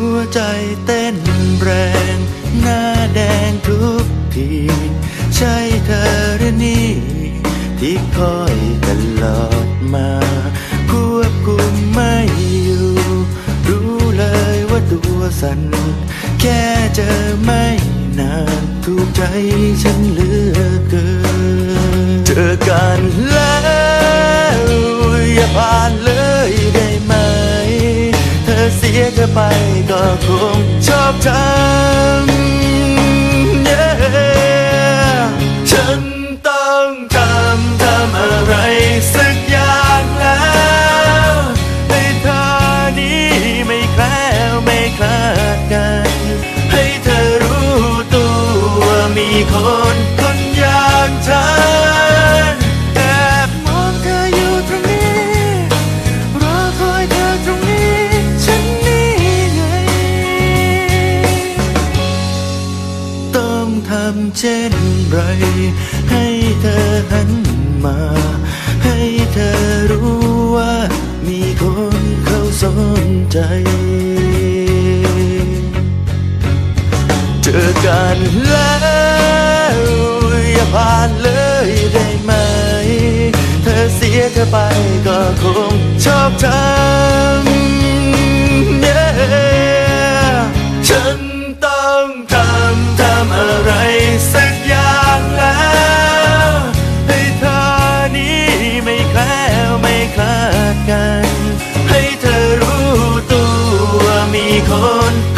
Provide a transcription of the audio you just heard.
หัวใจเต้นแรง หน้าแดงทุกที ใช่เธอหรือนี่ ที่คอยตลอดมา ควบคุมไม่อยู่ รู้เลยว่าตัวสั่น แค่เจอไม่นาน ถูกใจฉันเหลือเกิน ชอบทำ yeah ฉันต้องทำทำอะไรสักอย่างแล้วให้เธอนี้ไม่แคล้วไม่คลาดกัน ให้เธอรู้ตัวว่ามีคน ทำเช่นไร ให้เธอหันมา ให้เธอรู้ว่า มีคนเขาสนใจ เจอกันแล้วอย่าผ่านเลยได้ไหม เธอเสียเธอไปก็คงชอบทำ น